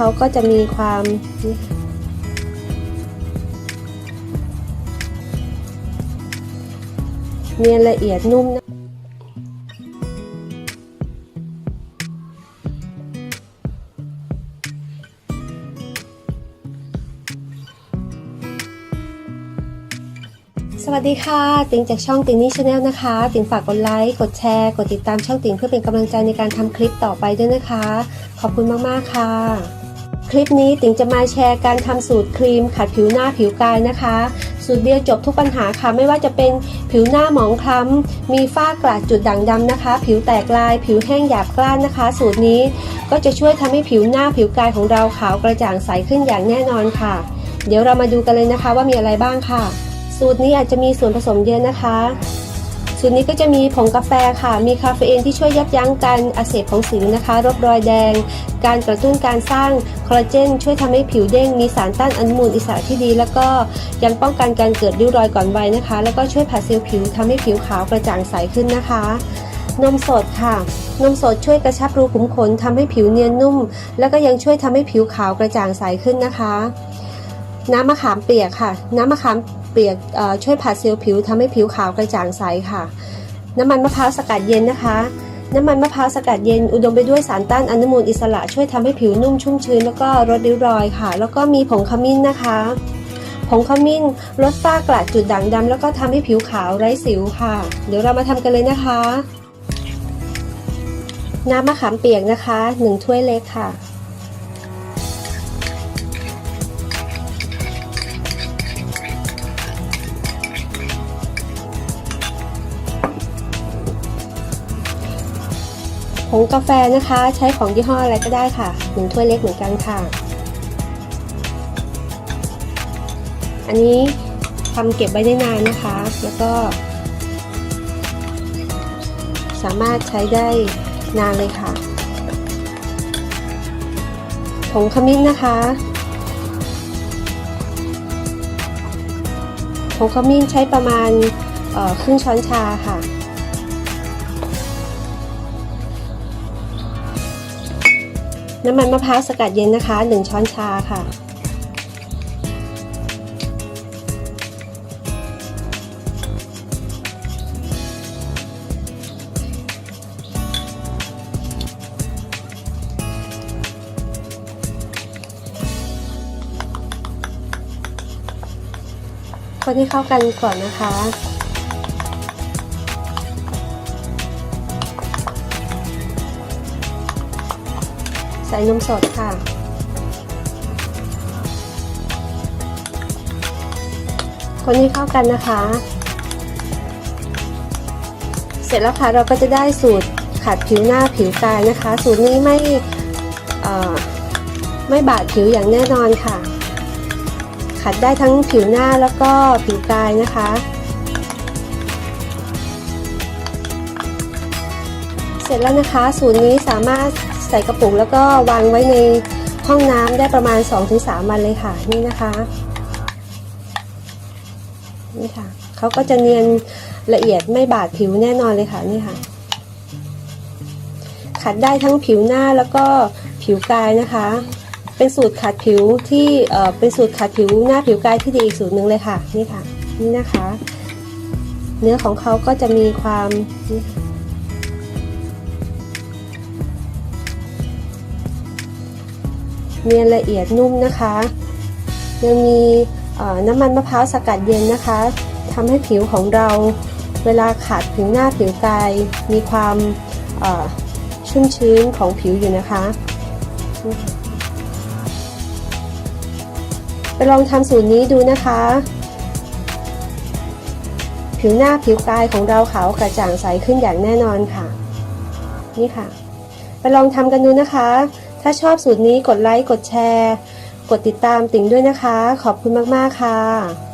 เขาก็จะมีความเนียนละเอียดนุ่มนะสวัสดีค่ะ ติงจากช่องติงนี่ชาแนลนะคะ ติงฝากกดไลค์ กดแชร์ กดติดตามช่องติงเพื่อเป็นกำลังใจในการทำคลิปต่อไปด้วยนะคะ ขอบคุณมาก ๆ ค่ะ คลิปนี้ติ๋งจะมาแชร์การทำสูตรครีมขัดผิวหน้าผิวกายนะคะ สูตรเดียวจบทุกปัญหาค่ะ ไม่ว่าจะเป็นผิวหน้าหมองคล้ำ มีฝ้ากระจุดด่างดำนะคะ ผิวแตกลาย ผิวแห้งหยาบกร้านนะคะ สูตรนี้ก็จะช่วยทำให้ผิวหน้าผิวกายของเราขาวกระจ่างใสขึ้นอย่างแน่นอนค่ะ เดี๋ยวเรามาดูกันเลยนะคะว่ามีอะไรบ้างค่ะ สูตรนี้อาจจะมีส่วนผสมเยอะนะคะ สูตรนี้ก็จะมีผงกาแฟค่ะ มีคาเฟอีนที่ช่วยยับยั้งการอักเสบของสิวนะคะลบรอยแดง การกระตุ้นการสร้างคอลลาเจน ช่วยทำให้ผิวเด้ง มีสารต้านอนุมูลอิสระที่ดี แล้วก็ยังป้องกันการเกิดริ้วรอยก่อนวัยนะคะ แล้วก็ช่วยผัดเซลล์ผิวทำให้ผิวขาวกระจ่างใสขึ้นนะคะ นมสดค่ะ นมสดช่วยกระชับรูขุมขนทำให้ผิวเนียนนุ่ม แล้วก็ยังช่วยทำให้ผิวขาวกระจ่างใสขึ้นนะคะ น้ำมะขามเปียกค่ะ น้ำมะขามเปียกช่วยผัดเซลล์ผิวทำให้ผิวขาวกระจ่างใสค่ะ น้ำมันมะพร้าวสกัดเย็นนะคะ น้ำมันมะพร้าวสกัดเย็น อุดมไปด้วยสารต้านอนุมูลอิสระช่วยทำให้ผิวนุ่มชุ่มชื้นแล้วก็ลดริ้วรอยค่ะ แล้วก็มีผงขมิ้นนะคะผงขมิ้นลดฝ้ากระจุดด่างดำแล้วก็ทำให้ผิวขาวไร้สิวค่ะ เดี๋ยวเรามาทำกันเลยนะคะ น้ำมะขามเปียกนะคะ 1 ถ้วยเล็กค่ะ ผงกาแฟนะคะ ใช้ของยี่ห้ออะไรก็ได้ค่ะหนึ่งถ้วยเล็กเหมือนกันค่ะ อันนี้ทำเก็บไว้ได้นานนะคะ แล้วก็ สามารถใช้ได้นานเลยค่ะผงขมิ้นนะคะผงขมิ้นใช้ประมาณครึ่งช้อนชาค่ะ น้ำมันมะพร้าวสกัดเย็นนะคะ 1 ช้อนชาค่ะ คนให้เข้ากันก่อนนะคะ ใส่นมสดค่ะ คนให้เข้ากันนะคะ เสร็จแล้วค่ะเราก็จะได้สูตรขัดผิวหน้าผิวกายนะคะ สูตรนี้ไม่ไม่บาดผิวอย่างแน่นอนค่ะ ขัดได้ทั้งผิวหน้าแล้วก็ผิวกายนะคะเสร็จแล้วนะคะ สูตรนี้สามารถ ใส่กระปุกแล้วก็วางไว้ในห้องน้ำได้ประมาณ 2-3 วันเลยค่ะ นี่นะคะนี่ค่ะเขาก็จะเนียนละเอียดไม่บาดผิวแน่นอนเลยค่ะนี่ค่ะ ขัดได้ทั้งผิวหน้าแล้วก็ผิวกายนะคะ เป็นสูตรขัดผิวที่เอ่อเป็นสูตรขัดผิวหน้าผิวกายที่ดีอีกสูตรหนึ่งเลยค่ะนี่ค่ะ นี่นะคะ เนื้อของเขาก็จะมีความนี่ค่ะ เนียนละเอียดนุ่มนะคะ ยังมีน้ำมันมะพร้าวสกัดเย็นนะคะทำให้ผิวของเราเวลาขัดผิวหน้าผิวกายมีความชุ่มชื้นของผิวอยู่นะคะไปลองทำสูตรนี้ดูนะคะ ผิวหน้าผิวกายของเราขาวกระจ่างใสขึ้นอย่างแน่นอนค่ะ นี่ค่ะ ไปลองทำกันดูนะคะ ถ้าชอบสูตรนี้กดไลค์ กดแชร์ กดติดตามติ่งด้วยนะคะ ขอบคุณมาก ๆ ค่ะ